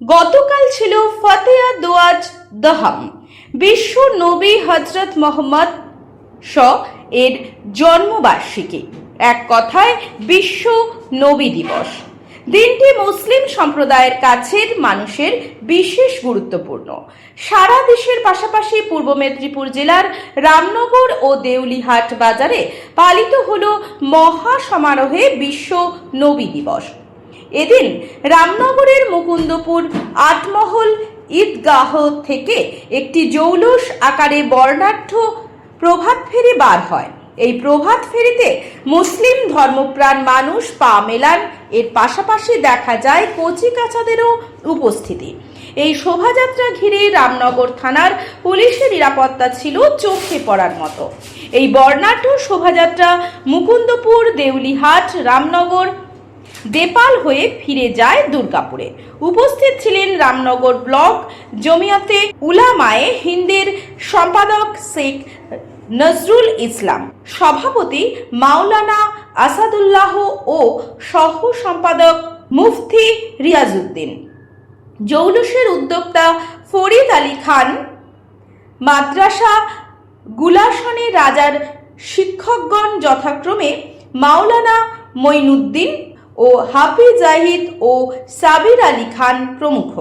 গতকাল ছিল ফতেয়া দোয়াজ দহাম। বিশ্ব নবী হজরত মোহাম্মদ শ এর জন্মবার্ষিকী। এক কথায়, বিশ্ব নবী দিবস। দিনটি মুসলিম সম্প্রদায়ের কাছের মানুষের বিশেষ গুরুত্বপূর্ণ। সারা দেশের পাশাপাশি পূর্ব মেদিনীপুর জেলার রামনগর ও দেউলিহাট বাজারে পালিত হল মহা সমারোহে বিশ্ব নবী দিবস। এদিন রামনগরের মুকুন্দপুর আটমহল ঈদগাহ থেকে একটি জৌলুস আকারে বর্ণাঢ্য প্রভাত ফেরি বার হয়। এই প্রভাত ফেরিতে মুসলিম ধর্মপ্রাণ মানুষ পা মেলান। এর পাশাপাশি দেখা যায় কচি কাচাদেরও উপস্থিতি। এই শোভাযাত্রা ঘিরে রামনগর থানার পুলিশের নিরাপত্তা ছিল চোখে পড়ার মতো। এই বর্ণাঢ্য শোভাযাত্রা মুকুন্দপুর, দেউলিহাট, রামনগর দেপাল হয়ে ফিরে যায় দুর্গাপুরে। উপস্থিত ছিলেন রামনগর ব্লক জমিয়তে উলামায়ে হিন্দের সম্পাদক শেখ নজরুল ইসলাম, সভাপতি মাওলানা আসাদুল্লাহ ও সহ সম্পাদক মুফতি রিয়াজউদ্দিন। জৌলুসের উদ্যোক্তা ফরিদ আলী খান, মাদ্রাসা গুলাসনে রাজার শিক্ষকগণ যথাক্রমে মাওলানা মঈনুদ্দিন ও হাফিজ জাহিদ ও সাবির আলী খান প্রমুখ।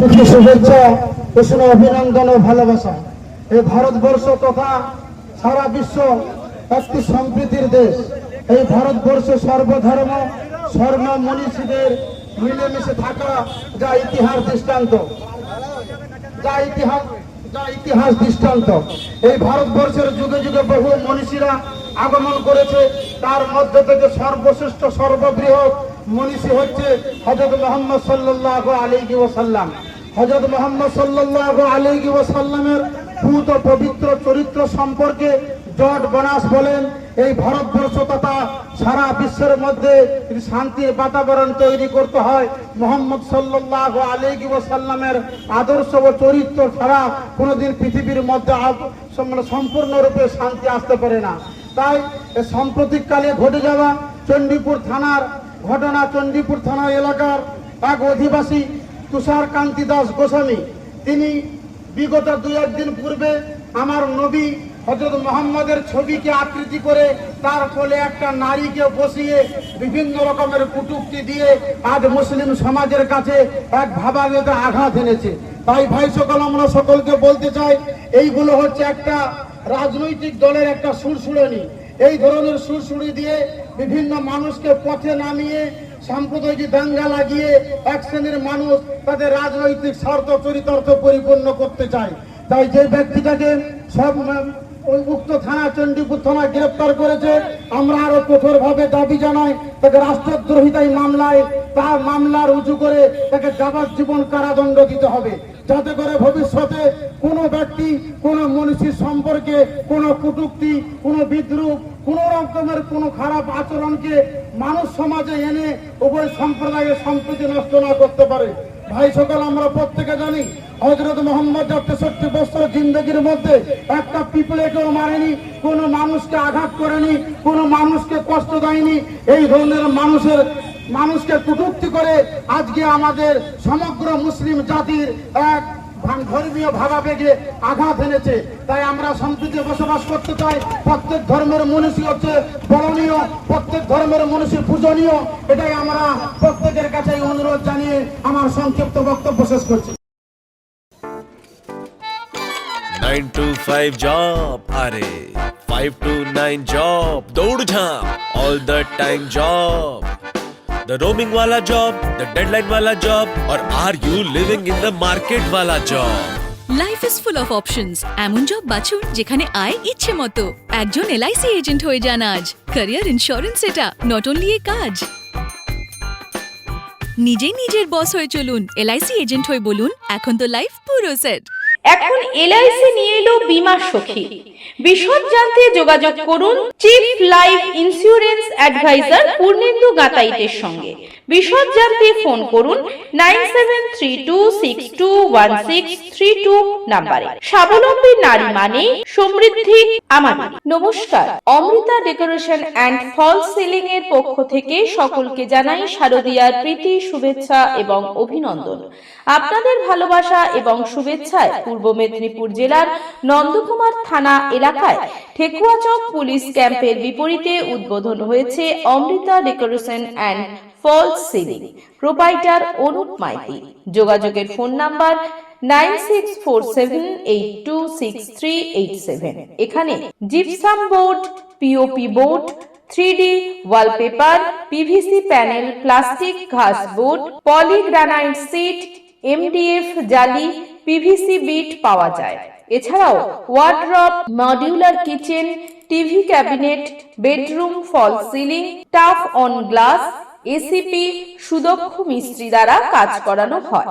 প্রীতি শুভেচ্ছা উষ্ণ অভিনন্দন ও ভালোবাসা। এই ভারতবর্ষ তথা সারা বিশ্ব একটি সম্প্রীতির দেশ। এই ভারতবর্ষে সর্বধর্ম সর্ব মনীষীদের মিলেমিশে থাকা যা ইতিহাস দৃষ্টান্ত। যা ইতিহাস যা ইতিহাস দৃষ্টান্ত। এই ভারতবর্ষের যুগে যুগে বহু মনীষীরা আগমন করেছে। তার মধ্যে থেকে সর্বশ্রেষ্ঠ, সর্ববৃহৎ মনীষী হচ্ছে হজরত মোহাম্মদ সাল্লাহ আলী ওসাল্লাম হজরত মোহাম্মদ সাল্লাহ আলী ওসাল্লামের ভূত পবিত্র চরিত্র সম্পর্কে জট বনাস বলেন, এই ভারতবর্ষ তথা সারা বিশ্বের মধ্যে শান্তির বাতাবরণ তৈরি করতে হয়, মোহাম্মদ সাল্লাহ আলী ওসাল্লামের আদর্শ ও চরিত্র ছাড়া কোনোদিন পৃথিবীর মধ্যে সম্পূর্ণরূপে শান্তি আসতে পারে না। তাই সাম্প্রতিককালে ঘটে যাওয়া চণ্ডীপুর থানার ঘটনা চণ্ডীপুর থানা এলাকার এক অধিবাসী তুষার কান্তি দাস গোস্বামী, তিনি বিগত দু একদিন পূর্বে আমার নবী হজরত মোহাম্মদের ছবিকে আকৃতি করে তার ফলে একটা নারীকে বসিয়ে বিভিন্ন রকমের কুটুক্তি দিয়ে আজ মুসলিম সমাজের কাছে এক ভাবাবেগে আঘাত এনেছে। তাই ভাই সকল, আমরা সকলকে বলতে চাই, এইগুলো হচ্ছে একটা রাজনৈতিক দলের একটা সুরসুড়নি এই ধরনের সুরসুড়ি দিয়ে বিভিন্ন মানুষকে পথে নামিয়ে সাম্প্রদায়িক দাঙ্গা লাগিয়ে এক শ্রেণির মানুষ তাদের রাজনৈতিক স্বার্থ, চরিতার্থ পরিপূর্ণ করতে চায়। তাই যে ব্যক্তিটাকে সব উক্ত থানা, চণ্ডীপুর থানা গ্রেপ্তার করেছে, আমরা আরও কঠোর ভাবে দাবি জানাই, তাকে রাষ্ট্রদ্রোহিতাই মামলায় তার মামলা রুজু করে তাকে যাবজ্জীবন কারাদণ্ড দিতে হবে। যাতে করে ভবিষ্যতে কোনো ব্যক্তি, কোনো মনীষীর সম্পর্কে কোনো কুটুক্তি, কোনো বিদ্রুপ কোনো রকমের কোনো খারাপ আচরণকে মানুষ সমাজে এনে উভয় সম্প্রদায়ের সম্প্রীতি নষ্ট না করতে পারে। ভাই সকল, আমরা প্রত্যেকে জানি হজরত মোহাম্মদ তেষট্টি বছর জিন্দগির মধ্যে একটা পিপলেকেও মারেনি, কোনো মানুষকে আঘাত করেনি, কোনো মানুষকে কষ্ট দেয়নি। এই ধরনের মানুষের, মানুষকে কটূক্তি করে আজকে আমাদের সমগ্র মুসলিম জাতির এক ধর্মীয় ভাবাবেগে আঘাত এনেছে। তাই আমরা সংস্কৃতি বসবাস করতে চাই। প্রত্যেক ধর্মের মনীষী হচ্ছে বরণীয়, প্রত্যেক ধর্মের মনীষী পূজনীয়। এটাই আমরা প্রত্যেকের কাছে অনুরোধ জানিয়ে আমার সংক্ষিপ্ত বক্তব্য শেষ করছি। নাইন টু ফাইভ জব, আরে। ফাইভ টু নাইন জব দৌড় all the time job. the roaming wala job, the deadline wala job, or are you living in the market wala job? Life is full of options এমন job বাছুন যেখানে আয় ইচ্ছে মতো। একজন LIC agent হয়ে যান আজ। ক্যারিয়ার ইন্স্যুরেন্স এটা নট অনলি এ কাজ। নিজেই নিজের বস হয়ে চলুন। এলআইসি এজেন্ট হয়ে বলুন এখন তো লাইফ পুরো সেট এখন এলআইসি নিয়ে এলো বিমা সখী। বিশদ জানতে যোগাযোগ করুন chief life insurance advisor Purnendu গাতাইতের সঙ্গে। বিশদ জানতে ফোন করুন nine seven three two six two one six three two নাম্বারে। স্বাবলম্বী নারী মানে সমৃদ্ধি আমাদের নমস্কার, Amrita decoration and fall ceiling এর পক্ষ থেকে সকলকে জানাই শারদীয়ার প্রীতি, শুভেচ্ছা এবং অভিনন্দন। আপনাদের ভালোবাসা এবং শুভেচ্ছায় পূর্ব মেদিনীপুর জেলার নন্দকুমার থানা এলাকায়। ঠেকুয়াচক পুলিশ ক্যাম্পের বিপরীতে উদ্বোধন হয়েছে Amrita decoration and false ceiling. Proprietor Anup Maiti. যোগাযোগের phone number nine six four seven eight two six three eight seven. এখানে gypsum board POP board three D wallpaper PVC panel, plastic ঘাস board, polygranite sheet MDF জালি PVC বিট পাওয়া যায়। এছাড়াও wardrobe modular kitchen TV cabinet bedroom fall ceiling tough on glass ACP সুদক্ষ মিস্ত্রি দ্বারা কাজ করানো হয়।